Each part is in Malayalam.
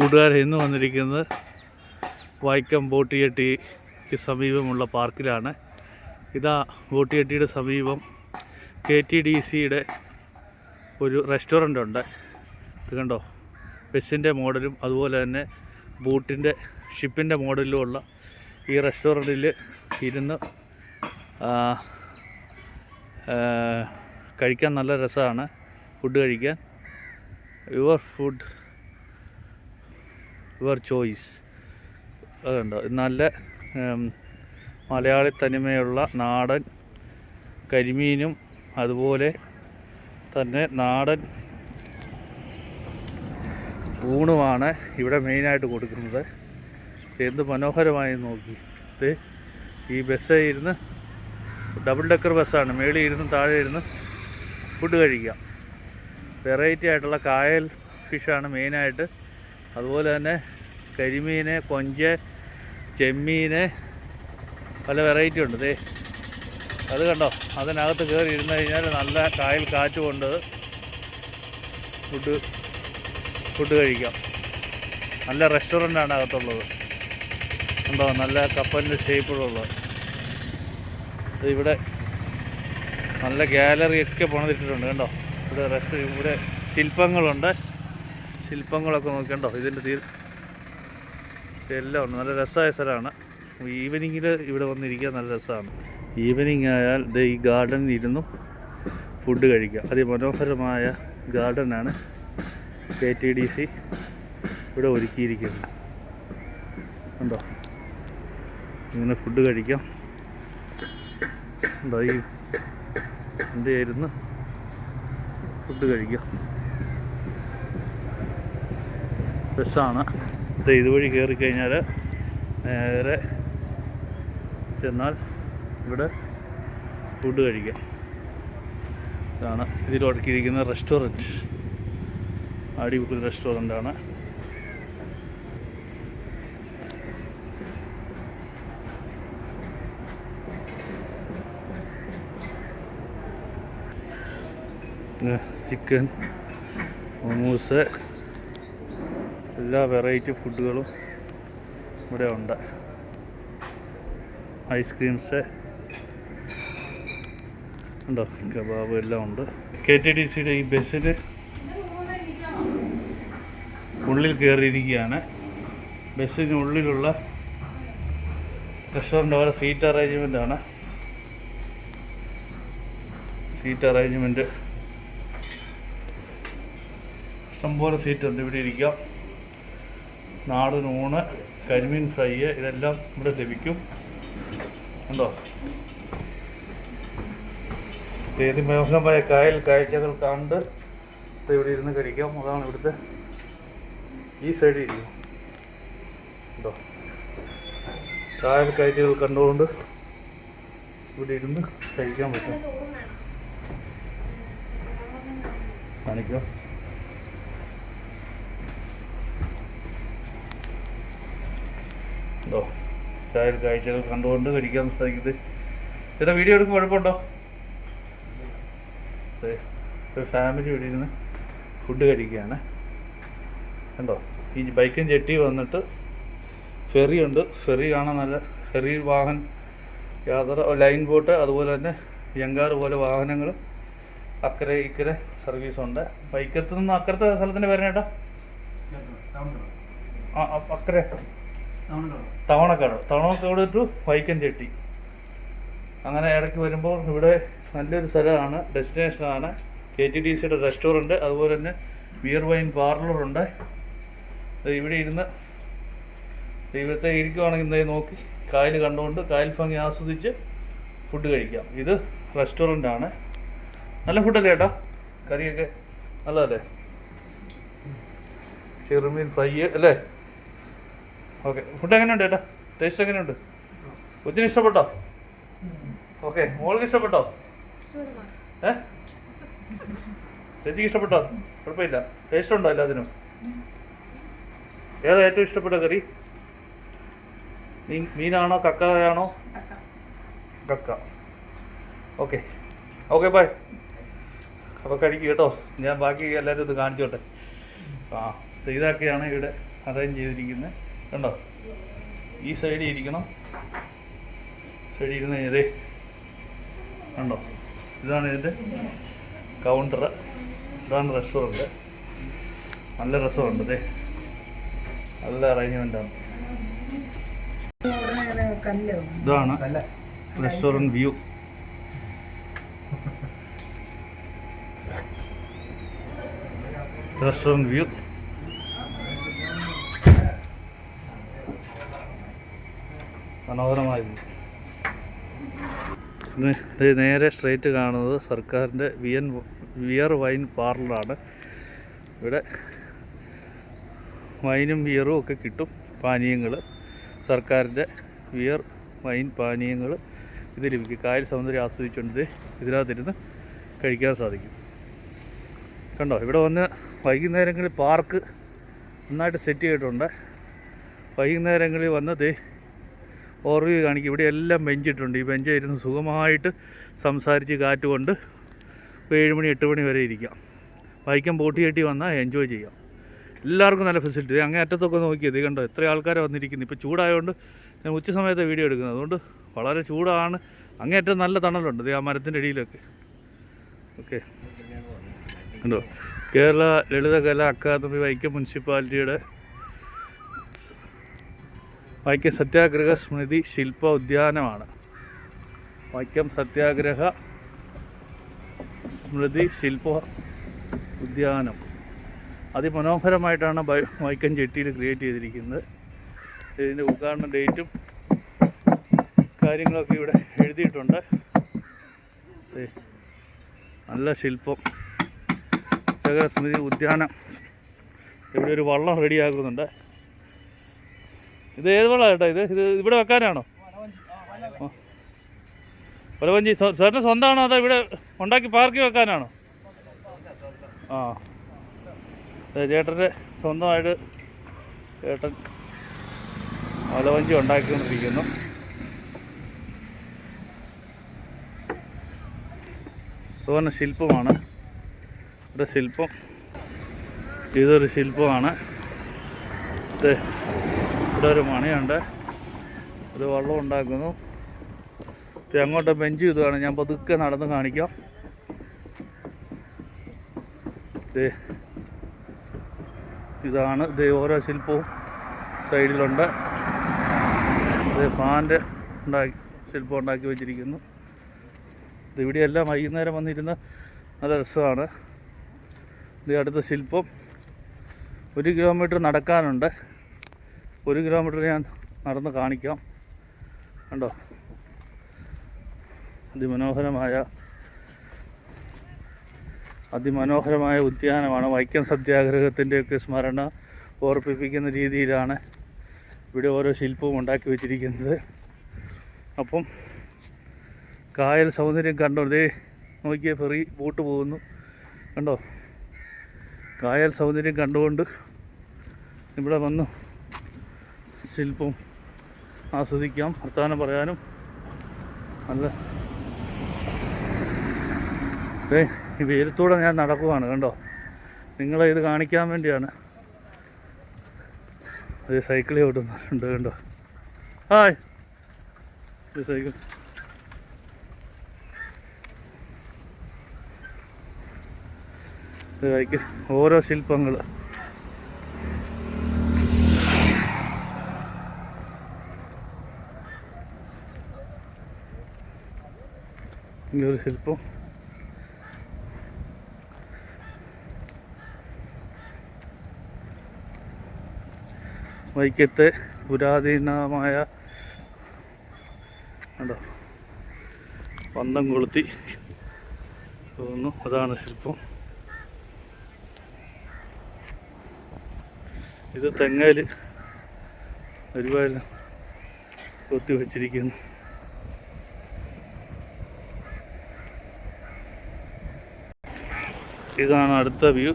കൂട്ടുകാരെ ഇന്ന് വന്നിരിക്കുന്നത് വൈക്കം ബോട്ടിയെട്ടിക്ക് സമീപമുള്ള പാർക്കിലാണ്. ഇതാ ബോട്ടിയെട്ടിയുടെ സമീപം കെ ടി ഡി സിയുടെ ഒരു റെസ്റ്റോറന്റ് ഉണ്ട് ഇത് കണ്ടോ? ബസ്സിന്റെ മോഡലും അതുപോലെ തന്നെ ബോട്ടിന്റെ ഷിപ്പിന്റെ മോഡലുമുള്ള ഈ റെസ്റ്റോറന്റിൽ ഇരുന്ന് കഴിക്കാൻ നല്ല രസമാണ്. ഫുഡ് കഴിക്കാൻ. യുവർ ഫുഡ് യുവർ ചോയ്സ് അതുണ്ടോ. നല്ല മലയാളി തനിമയുള്ള നാടൻ കരിമീനും അതുപോലെ തന്നെ നാടൻ ഊണുമാണ് ഇവിടെ മെയിനായിട്ട് കൊടുക്കുന്നത്. എന്ത് മനോഹരമായി നോക്കി. ഈ ബസ് ഇരുന്ന് ഡബിൾ ഡെക്കർ ബസ്സാണ് മേളിൽ ഇരുന്ന് താഴെ ഇരുന്ന് ഫുഡ് കഴിക്കാം. വെറൈറ്റി ആയിട്ടുള്ള കായൽ ഫിഷാണ് മെയിനായിട്ട് അതുപോലെ തന്നെ കരിമീൻ കൊഞ്ച് ചെമ്മീൻ പല വെറൈറ്റി ഉണ്ട്. ദേ അത് കണ്ടോ? അതിനകത്ത് കയറി ഇരുന്ന് കഴിഞ്ഞാൽ നല്ല കായൽ കാറ്റ് കൊണ്ട് ഫുഡ് ഫുഡ് കഴിക്കാം. നല്ല റെസ്റ്റോറന്റാണ് അകത്തുള്ളത്. ഉണ്ടോ നല്ല കപ്പലിന്റെ ഷേപ്പിലുള്ളത് ഇവിടെ നല്ല ഗാലറിയൊക്കെ പണിതിട്ടിട്ടുണ്ട്. കണ്ടോ? ഇവിടെ റെസ്റ്റ് ഇവിടെ ശില്പങ്ങളുണ്ട്. ശില്പങ്ങളൊക്കെ നോക്കണ്ടോ? ഇതിന്റെ തീർ എല്ലാം ഉണ്ട് നല്ല രസമായ സ്ഥലമാണ്. ഈവനിങ്ങിൽ ഇവിടെ വന്നിരിക്കാൻ നല്ല രസമാണ്. ഈവനിങ് ആയാൽ ഇത് ഈ ഗാർഡനിൽ ഇരുന്നു ഫുഡ് കഴിക്കുക അതിമനോഹരമായ ഗാർഡനാണ് കെ ടി ഡി സി ഇവിടെ ഒരുക്കിയിരിക്കുന്നത്. ഉണ്ടോ ഇങ്ങനെ ഫുഡ് കഴിക്കാം. ഉണ്ടോ ഈ എന്റെ ഇരുന്ന് ഫുഡ് കഴിക്കാം. രസമാണ് ഇത് ഇതുവഴി കയറി കഴിഞ്ഞാൽ നേരെ ചെന്നാൽ ഇവിടെ ഫുഡ് കഴിക്കാം. ഇതാണ് ഇതിലൊടുക്കിയിരിക്കുന്ന റെസ്റ്റോറന്റ് അടിപൊളി റെസ്റ്റോറന്റാണ് ചിക്കൻ മൊമൂസ് എല്ലാ വെറൈറ്റി ഫുഡുകളും ഇവിടെ ഉണ്ട്. ഐസ്ക്രീംസ് ഉണ്ടോ? കബാബ് എല്ലാം ഉണ്ട്. കെ ടി ഡി സിയുടെ ഈ ബസ്സിൽ ഉള്ളിൽ കയറിയിരിക്കുകയാണ്. ബസ്സിനുള്ളിലുള്ള റെസ്റ്റോറന്റ് അവരുടെ സീറ്റ് അറേഞ്ച്മെന്റ് ആണ്. സീറ്റ് അറേഞ്ച്മെന്റ് ഇഷ്ടംപോലെ സീറ്റ് ഉണ്ട്. ഇവിടെ ഇരിക്കാം. നാടൻ ഊണ് കരിമീൻ ഫ്രൈ ഇതെല്ലാം ഇവിടെ ലഭിക്കും. ഉണ്ടോ ഏത് മനോഹരമായ കായൽ കാഴ്ചകൾ കണ്ട് ഇവിടെ ഇരുന്ന് കഴിക്കാം. അതാണ് ഇവിടുത്തെ ഈ സൈഡിൽ ഇരിക്കും. ഉണ്ടോ കായൽ കാഴ്ചകൾ കണ്ടുകൊണ്ട് ഇവിടെ ഇരുന്ന് കഴിക്കാൻ പറ്റും. കാണിക്കാം? ഉണ്ടോ ഇതായ കാഴ്ചകൾ കണ്ടുകൊണ്ട് കഴിക്കാൻ സാധിക്കുന്നത് ചേട്ടാ വീഡിയോ എടുക്കും കുഴപ്പമുണ്ടോ? ഒരു ഫാമിലി ഇവിടെ ഇരുന്ന് ഫുഡ് കഴിക്കുകയാണ്. കണ്ടോ? ഈ ബൈക്കും ജെട്ടി വന്നിട്ട് ഫെറി ഉണ്ട് ഫെറി കാണാൻ നല്ല ഫെറി വാഹൻ യാത്ര ലൈൻ ബോട്ട് അതുപോലെ തന്നെ യങ്കാർ പോലെ വാഹനങ്ങൾ അക്കരെ ഇക്കരെ സർവീസ് ഉണ്ട്. വൈക്കത്ത് നിന്ന് അക്കരത്തെ സ്ഥലത്തിന്റെ പേരനേട്ടാ ആ ആ, അക്കരെ. തവണക്കാട് തവണക്കാട് ടു വൈക്കം ചെട്ടി അങ്ങനെ ഇടയ്ക്ക് വരുമ്പോൾ ഇവിടെ നല്ലൊരു സ്ഥലമാണ് ഡെസ്റ്റിനേഷനാണ്. കെ ടി ഡി സിയുടെ റെസ്റ്റോറന്റ് അതുപോലെ തന്നെ ബിയർ വൈൻ പാർലറുണ്ട്. ഇവിടെ ഇരുന്ന് ദൈവത്തെ ഇരിക്കുവാണെങ്കിൽ ഇന്നേ നോക്കി കായൽ കണ്ടുകൊണ്ട് കായൽ ഭംഗി ആസ്വദിച്ച് ഫുഡ് കഴിക്കാം. ഇത് റെസ്റ്റോറന്റ് ആണ് നല്ല ഫുഡല്ലേ ചേട്ടാ കറിയൊക്കെ നല്ലതല്ലേ? ചെറുമീൻ ഫ്രൈ അല്ലേ? ഓക്കെ ഫുഡ് എങ്ങനെയുണ്ട് ചേട്ടാ? ടേസ്റ്റ് എങ്ങനെയുണ്ട്? കൊച്ചിന് ഇഷ്ടപ്പെട്ടോ? ഓക്കെ മോൾക്ക് ഇഷ്ടപ്പെട്ടോ? ഏ? ചേച്ചിക്ക് ഇഷ്ടപ്പെട്ടോ? കുഴപ്പമില്ല. ടേസ്റ്റ് ഉണ്ടോ എല്ലാത്തിനും? ഏതാ ഏറ്റവും ഇഷ്ടപ്പെട്ട കറി? മീൻ മീനാണോ കക്കയാണോ? കക്ക. ഓക്കെ ഓക്കെ ബൈ അപ്പോൾ കഴിക്കും കേട്ടോ. ഞാൻ ബാക്കി എല്ലാവരും ഇത് കാണിച്ചോട്ടെ. ആ ഇതൊക്കെയാണ് ഇവിടെ അറേഞ്ച് ചെയ്തിരിക്കുന്നത് കണ്ടോ? ഈ സൈഡിൽ ഇരിക്കണം. സൈഡിൽ ഇരുന്ന് ഇതേ കണ്ടോ? ഇതാണ് ഇതിന്റെ കൗണ്ടർ ഇതാണ് റെസ്റ്റോറന്റ് നല്ല രസമുണ്ട് അതെ നല്ല അറേഞ്ച്മെന്റാണ് ഇതാണ് റെസ്റ്റോറന്റ് വ്യൂ റെസ്റ്റോറന്റ് വ്യൂ മനോഹരമായ view. ഇത് ഇത് നേരെ സ്ട്രേറ്റ് കാണുന്നത് സർക്കാരിന്റെ വിയൻ വിയർ വൈൻ പാർലറാണ്. ഇവിടെ വൈനും ബിയറും ഒക്കെ കിട്ടും പാനീയങ്ങൾ സർക്കാരിന്റെ ബിയർ വൈൻ പാനീയങ്ങൾ ഇത് ലഭിക്കും. കായൽ സൗന്ദര്യം ആസ്വദിച്ചുകൊണ്ട് ഇതിനകത്തിരുന്ന് കഴിക്കാൻ സാധിക്കും. കണ്ടോ ഇവിടെ വന്ന് വൈകുന്നേരങ്ങളിൽ പാർക്ക് നന്നായിട്ട് സെറ്റ് ചെയ്തിട്ടുണ്ട്. വൈകുന്നേരങ്ങളിൽ വന്ന് ഓർവ്യൂ കാണിക്കും ഇവിടെ എല്ലാം ബെഞ്ചിട്ടുണ്ട് ഈ ബെഞ്ച് ഇരുന്ന് സുഖമായിട്ട് സംസാരിച്ച് കാറ്റ് കൊണ്ട് ഇപ്പോൾ ഏഴ് മണി എട്ട് മണി വരെ ഇരിക്കാം. വൈക്കം ബോട്ട് കെട്ടി വന്നാൽ എൻജോയ് ചെയ്യാം. എല്ലാവർക്കും നല്ല ഫെസിലിറ്റി അങ്ങേ അറ്റത്തൊക്കെ നോക്കിയത് കണ്ടോ? എത്ര ആൾക്കാരെ വന്നിരിക്കുന്നു? ഇപ്പോൾ ചൂടായതുകൊണ്ട് ഞാൻ ഉച്ച സമയത്ത് വീഡിയോ എടുക്കുന്നത്. അതുകൊണ്ട് വളരെ ചൂടാണ്. അങ്ങേയറ്റം നല്ല തണലുണ്ട്. ആ മരത്തിന്റെ ഇടയിലൊക്കെ ഓക്കെ. കണ്ടോ? കേരള ലളിതകല അക്കാദമി വൈക്കം മുനിസിപ്പാലിറ്റിയുടെ വൈക്കം സത്യാഗ്രഹ സ്മൃതി ശില്പ ഉദ്യാനമാണ്. വൈക്കം സത്യാഗ്രഹ സ്മൃതി ശില്പ ഉദ്യാനം. അതിമനോഹരമായിട്ടാണ് വൈക്കം ചെട്ടിയിൽ ക്രിയേറ്റ് ചെയ്തിരിക്കുന്നത്. ഇതിന്റെ ഉദ്ഘാടന ഡേറ്റും കാര്യങ്ങളൊക്കെ ഇവിടെ എഴുതിയിട്ടുണ്ട്. നല്ല ശില്പം. സത്യാഗ്രഹ സ്മൃതി ഉദ്യാനം. ഇവിടെ ഒരു വള്ളം റെഡിയാക്കുന്നുണ്ട് ഇത് ഏത് വള്ളമാണ് ചേട്ടാ ഇത്? ഇത് ഇവിടെ വെക്കാനാണോ. ഒലവഞ്ചി സാറിന് സ്വന്തമാണോ അതോ ഇവിടെ ഉണ്ടാക്കി പാർക്കി വെക്കാനാണോ? ആ. ചേട്ടന്റെ സ്വന്തമായിട്ട് ചേട്ടൻ ഒലവഞ്ചി ഉണ്ടാക്കിക്കൊണ്ടിരിക്കുന്നു. അതുപോലെ ശില്പമാണ്. ഇവിടെ ശില്പം. ഇതൊരു ശില്പമാണ്. ഇവിടെ ഒരു മണിയുണ്ട് ഇത് വെള്ളം ഉണ്ടാക്കുന്നു. അങ്ങോട്ട് ബെഞ്ച് ഇതുമാണ് ഞാൻ പതുക്കെ നടന്ന് കാണിക്കാം. ഇതാണ്. ഇത് ഓരോ ശില്പവും സൈഡിലുണ്ട്. ഇത് ഫാന്റെ ഉണ്ടാക്കി ശില്പം ഉണ്ടാക്കി വെച്ചിരിക്കുന്നു. ഇത് ഇവിടെയെല്ലാം വൈകുന്നേരം വന്നിരുന്ന നല്ല രസമാണ്. ഇത് അടുത്ത ശില്പം. ഒരു കിലോമീറ്റർ നടക്കാനുണ്ട്. ഒരു കിലോമീറ്റർ ഞാൻ നടന്ന് കാണിക്കാം. കണ്ടോ? അതിമനോഹരമായ അതിമനോഹരമായ ഉദ്യാനമാണ് വൈക്കം സത്യാഗ്രഹത്തിന്റെയൊക്കെ സ്മരണ ഓർപ്പിപ്പിക്കുന്ന രീതിയിലാണ് ഇവിടെ ഓരോ ശില്പവും ഉണ്ടാക്കി വെച്ചിരിക്കുന്നത്. അപ്പം കായൽ സൗന്ദര്യം കണ്ടോ? ദേ നോക്കിയ ഫെറി ബോട്ട് പോകുന്നു. കണ്ടോ? കായൽ സൗന്ദര്യം കണ്ടുകൊണ്ട് ഇവിടെ വന്നു. ശില്പം ആസ്വദിക്കാം വർത്തമാനം പറയാനും. നല്ല ഏ ഈ വെയിലത്തൂടെ ഞാൻ നടക്കുവാണ് കണ്ടോ? നിങ്ങളെ ഇത് കാണിക്കാൻ വേണ്ടിയാണ്. അത് സൈക്കിളിൽ ഓട്ടുന്നുണ്ട് കണ്ടോ? ഹായ്. ഇത് സൈക്കിൾ ഓരോ ശില്പങ്ങൾ ഒരു ശില്പം. വൈക്കത്തെ പുരാതനമായ കണ്ടോ? പന്തം കൊളുത്തി തോന്നുന്നു അതാണ് ശില്പം. ഇത് തെങ്ങയിൽ ഒരുപാട് കൊത്തി വച്ചിരിക്കുന്നു. ഇതാണ് അടുത്ത വ്യൂ.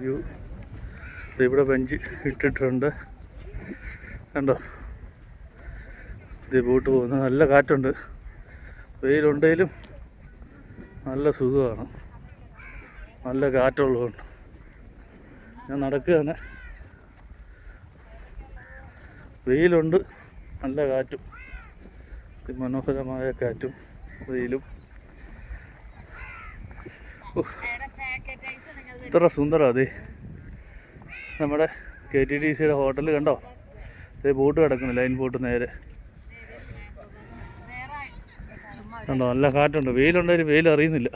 വ്യൂ. ഇവിടെ ബെഞ്ച് ഇട്ടിട്ടുണ്ട്. കണ്ടോ? ഇത് ബോട്ട് പോകുന്നു. നല്ല കാറ്റുണ്ട്. വെയിലുണ്ടെങ്കിലും നല്ല സുഖമാണ്. നല്ല കാറ്റുള്ളതുകൊണ്ട്. ഞാൻ നടക്കുകയാണ്. വെയിലുണ്ട്. നല്ല കാറ്റും. മനോഹരമായ കാറ്റും വെയിലും. ഇത്ര സുന്ദരം അതെ നമ്മുടെ കെ ടി ഡി സിയുടെ ഹോട്ടൽ കണ്ടോ? ഇതേ ബോട്ട് കിടക്കുന്നു ലൈൻ ബോട്ട് നേരെ. കണ്ടോ? നല്ല കാറ്റുണ്ട്. വെയിലുണ്ടെങ്കിൽ വെയിൽ അറിയുന്നില്ല.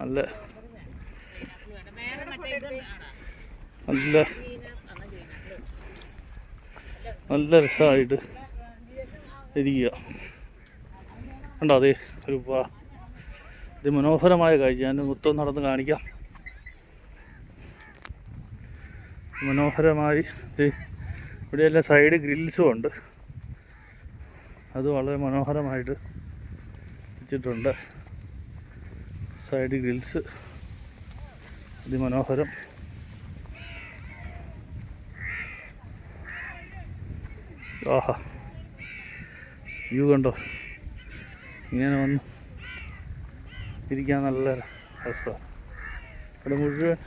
നല്ല നല്ല നല്ല രസമായിട്ട് ഇരിക്കുക. കണ്ടോ അതെ ഒരു വാ ഇത് മനോഹരമായ കാഴ്ച. ഞാൻ മൊത്തം നടന്ന് കാണിക്കാം. മനോഹരമായി ഇവിടെയെല്ലാം സൈഡ് ഗ്രിൽസും ഉണ്ട്. അത് വളരെ മനോഹരമായിട്ട് വെച്ചിട്ടുണ്ട്. സൈഡ് ഗ്രിൽസ് അതിമനോഹരം ആഹാ. വ്യൂ കണ്ടോ? ഇങ്ങനെ വന്ന് ഇരിക്കാൻ നല്ല രസമാണ് ഇവിടെ മുഴുവൻ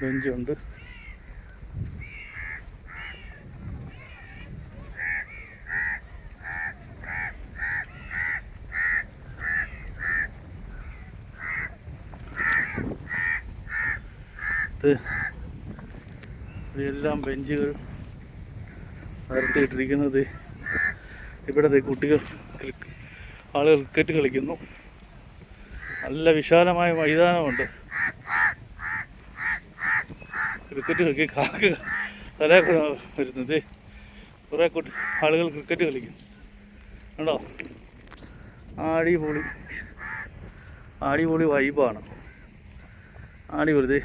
ബെഞ്ചുണ്ട് എല്ലാം ബെഞ്ചുകൾ നിരത്തിയിട്ടിരിക്കുന്നത് ഇവിടെ കുട്ടികൾ ആളുകൾ ക്രിക്കറ്റ് കളിക്കുന്നു. നല്ല വിശാലമായ മൈതാനമുണ്ട്. ക്രിക്കറ്റ് കളിക്ക് കാക്ക തല വരുന്നത് കുറേ കുട്ടി ആളുകൾ ക്രിക്കറ്റ് കളിക്കുന്നു. കണ്ടോ? അടിപൊളി അടിപൊളി വൈബാണ്. അടിപൊളി.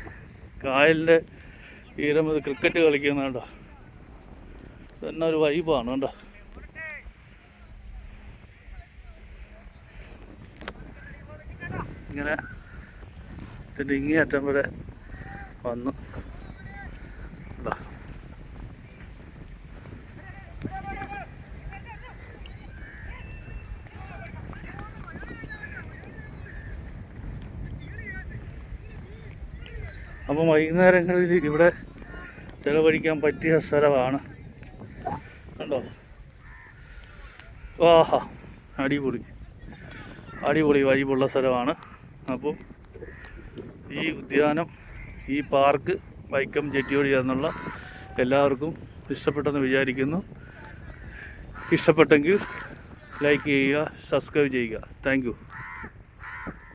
കായലിന്റെ തീരം ക്രിക്കറ്റ് കളിക്കുന്ന കണ്ടോ തന്നെ ഒരു വൈബാണ് കേട്ടോ ഇങ്ങനെ ഇതിന്റെ വരെ വന്നു. അപ്പം വൈകുന്നേരങ്ങളിൽ ഇവിടെ ചിലവഴിക്കാൻ പറ്റിയ സ്ഥലമാണ് ആഹാ. അടിപൊളി. അടിപൊളി വൈബുള്ള സ്ഥലമാണ്. അപ്പോൾ ഈ ഉദ്യാനം ഈ പാർക്ക് വൈക്കം ജെട്ടിയോട് ചേർന്നുള്ള എല്ലാവർക്കും ഇഷ്ടപ്പെട്ടെന്ന് വിചാരിക്കുന്നു. ഇഷ്ടപ്പെട്ടെങ്കിൽ ലൈക്ക് ചെയ്യുക സബ്സ്ക്രൈബ് ചെയ്യുക. താങ്ക്